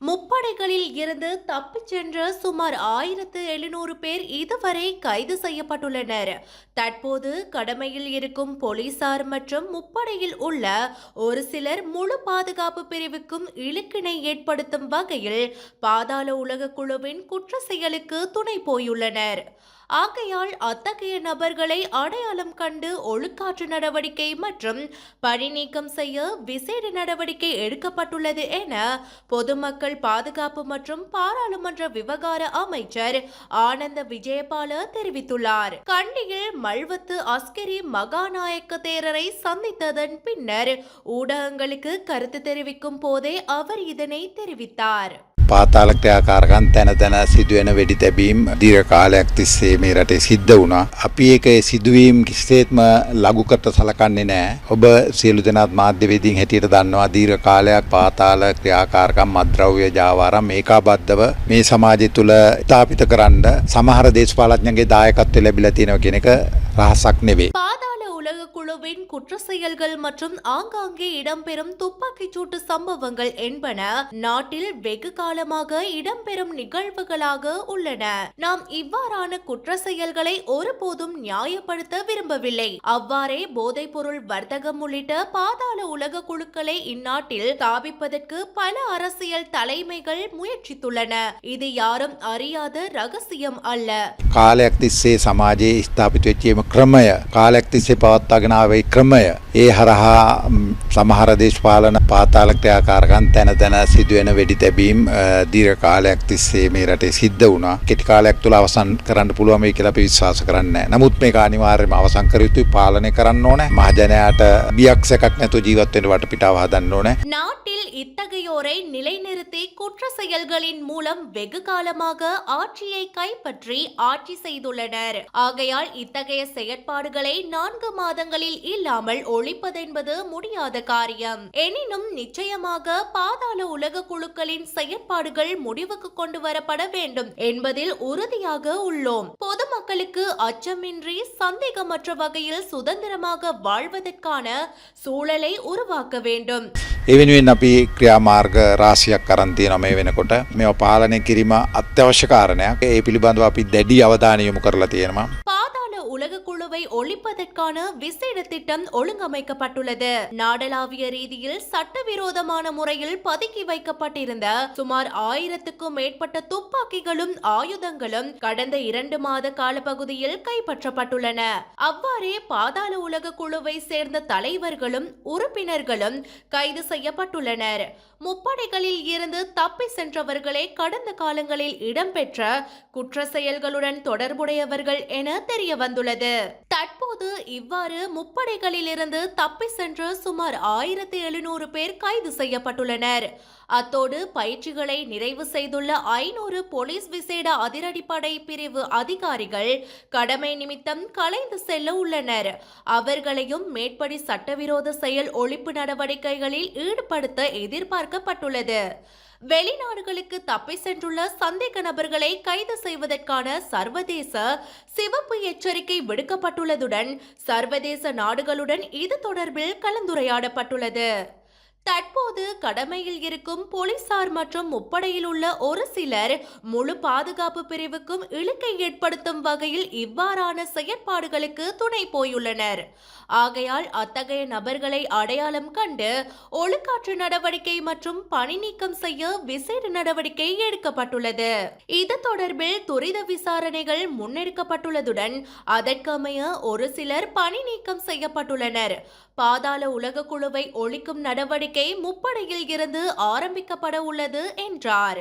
முப்படைகளில் இருந்து தப்பிச் சென்ற சுமார் ஆயிரத்து எழுநூறு பேர் இதுவரை கைது செய்யப்பட்டுள்ளனர். தற்போது கடமையில் இருக்கும் போலீசார் மற்றும் முப்படையில் உள்ள ஒரு சிலர் முழு பாதுகாப்பு பிரிவுக்கும் இழுக்கினை ஏற்படுத்தும் வகையில் பாதாள உலக குழுவின் குற்ற செயலுக்கு துணை போயுள்ளனர். ஆகையால் அத்தகைய நபர்களை அடையாளம் கண்டு ஒழுக்காற்று நடவடிக்கை மற்றும் பணி நீக்கம் செய்ய விசேட நடவடிக்கை எடுக்கப்பட்டுள்ளது என பொதுமக்கள் பாதுகாப்பு மற்றும் பாராளுமன்ற விவகார அமைச்சர் ஆனந்த விஜயபால தெரிவித்துள்ளார். கண்டியில் மல்வத்து அஸ்கரி மகாநாயக்க தேரரை சந்தித்ததன் பின்னர் ஊடகங்களுக்கு கருத்து தெரிவிக்கும் போதே அவர் இதனை தெரிவித்தார். පාතාල ක්‍රියාකාරකන් තැන තැන සිදුවෙන වෙඩි තැබීම් දීර්ඝ කාලයක් තිස්සේ මේ රටේ සිද්ධ වුණා. අපි ඒක ඒ සිදුවීම් කිසිසේත්ම ලඝුකට සලකන්නේ නැහැ. ඔබ සියලු දෙනාත් මාධ්‍යවේදීන් හැටියට දන්නවා දීර්ඝ කාලයක් පාතාල ක්‍රියාකාරකම් මද්ද්‍රව්‍ය ජාවාරම් ඒකාබද්ධව මේ සමාජය තුළ ස්ථාපිත කරන්න සමහර දේශපාලඥයන්ගේ දායකත්වය ලැබිලා තියෙනවා කියන එක රහසක් නෙවෙයි. பாதாள உலக குழுவின் குற்ற செயல்கள் மற்றும் ஆங்காங்கே இடம்பெறும் துப்பாக்கிச் சூட்டு சம்பவங்கள் என்பன நாட்டில் வெகு காலமாக இடம்பெறும் நிகழ்வுகளாக உள்ளன நாம் இவ்வாறான குற்ற செயல்களை ஒருபோதும் நியாயப்படுத்த விரும்பவில்லை அவ்வாறே போதைப்பொருள் வர்த்தகம் உள்ளிட்ட பாதாள உலக குழுக்களை இந்நாட்டில் ஸ்தாபிப்பதற்கு பல அரசியல் தலைமைகள் முயற்சித்துள்ளன இது யாரும் அறியாத ரகசியம் அல்ல කාලයක් තිස්සේ සමාජයේ ස්ථාපිත වෙච්චේම ක්‍රමය කාලයක් තිස්සේ පවත්වාගෙන ආවේ ක්‍රමය ඒ හරහා ම්, සමහර දේශපාලන පාතාල ක්‍රියාකාරකන් තැන තැන සිදුවෙන වෙඩි තැබීම් අ, දීර්ඝ කාලයක් තිස්සේ මේ රටේ සිද්ධ වුණා කෙටි කාලයක් තුළ අවසන් කරන්න පුළුවන් වෙයි කියලා අපි විශ්වාස කරන්නේ නැහැ. නමුත් මේක අනිවාර්යයෙන්ම අවසන් කර යුතුයි පාලනය කරන්න ඕනේ. මහජනයාට බියක් සැකක් නැතුව ජීවත් වෙන්න වටපිටාව හදන්න ඕනේ. நாட்டில் இத்தகையோரை நிலைநிறுத்தி குற்ற செயல்களின் மூலம் வெகு காலமாக ஆட்சியை கைப்பற்றி ஆட்சி செய்துள்ளனர் ஆகையால் இத்தகைய செயற்பாடுகளை நான்கு மாதங்களில் இல்லாமல் ஒழிப்பதென்பது முடியாத காரியம் எனினும் நிச்சயமாக பாதாள உலக குழுக்களின் செயற்பாடுகள் முடிவுக்கு கொண்டு வரப்பட வேண்டும் என்பதில் உறுதியாக உள்ளோம் பொதுமக்களுக்கு அச்சமின்றி சந்தேகமற்ற வகையில் சுதந்திரமாக வாழ்வதற்கான சூழலை உருவாக்க வேண்டும் ඒ වෙනුවෙන් අපි ක්‍රියාමාර්ග රාශියක් කරන් තියෙනවා මේ වෙනකොට මේවා පාලනය කිරීම අත්‍යවශ්‍ය කාරණයක් ඒ පිළිබඳව අපි දැඩි අවධානය යොමු කරලා තියෙනවා பாதாள ஒழிப்பதற்கான விசேட திட்டம் ஒழுங்கமைக்கப்பட்டுள்ளது. நாடளாவிய ரீதியில் சட்டவிரோதமான முறையில் பதுக்கி வைக்கப்பட்டிருந்த சுமார் ஆயிரத்துக்கும் மேற்பட்ட துப்பாக்கிகளும் ஆயுதங்களும் கடந்த இரண்டு மாத காலப்பகுதியில் கைப்பற்றப்பட்டுள்ளன. அவ்வாறே பாதாள உலக குழுவை சேர்ந்த தலைவர்களும் உறுப்பினர்களும் கைது செய்யப்பட்டுள்ளனர். முப்படைகளில் இருந்து தப்பி சென்றவர்களே கடந்த காலங்களில் இடம்பெற்ற குற்ற செயல்களுடன் தொடர்புடையவர்கள் என தெரிய வந்துள்ளது தற்போது இவ்வாறு முப்படைகளிலிருந்து தப்பி சென்ற சுமார் ஆயிரத்தி எழுநூறு பேர் கைது செய்யப்பட்டுள்ளனர். அத்தோடு பயிற்சிகளை நிறைவு செய்துள்ள ஐநூறு போலீஸ் விசேட அதிரடிப்படை பிரிவு அதிகாரிகள் கடமை நிமித்தம் கலைந்து செல்ல உள்ளனர். அவர்களையும் மேற்படி சட்டவிரோத செயல் ஒழிப்பு நடவடிக்கைகளில் ஈடுபடுத்த எதிர்பார்க்கப்பட்டுள்ளது. வெளிநாடுகளுக்கு தப்பி சென்றுள்ள சந்தேக நபர்களை கைது செய்வதற்கான சர்வதேச சிவப்பு எச்சரிக்கை விடுக்கப்பட்டுள்ளதுடன் சர்வதேச நாடுகளுடன் இது தொடர்பில் கலந்துரையாடப்பட்டுள்ளது. தற்போது கடமையில் இருக்கும் போலீசார் மற்றும் முப்படையில் உள்ள ஒரு சிலர் முழு பாதுகாப்பு பிரிவுக்கும் இழுக்கை ஏற்படுத்தும் வகையில் இவ்வாறான செயற்பாடுகளுக்கு துணை போயுள்ளனர். ஆகையால் அத்தகைய நபர்களை அடையாளம் கண்டு ஒழுக்காற்று நடவடிக்கை மற்றும் பணி நீக்கம் செய்ய விசேட நடவடிக்கை எடுக்கப்பட்டுள்ளது. இது தொடர்பில் துரித விசாரணைகள் முன்னெடுக்கப்பட்டுள்ளதுடன் அதற்கமைய ஒரு சிலர் பணி நீக்கம் செய்யப்பட்டுள்ளனர். பாதாள உலக குழுவை ஒழிக்கும் நடவடிக்கை முப்படையில் இருந்து ஆரம்பிக்கப்பட உள்ளது என்றார்.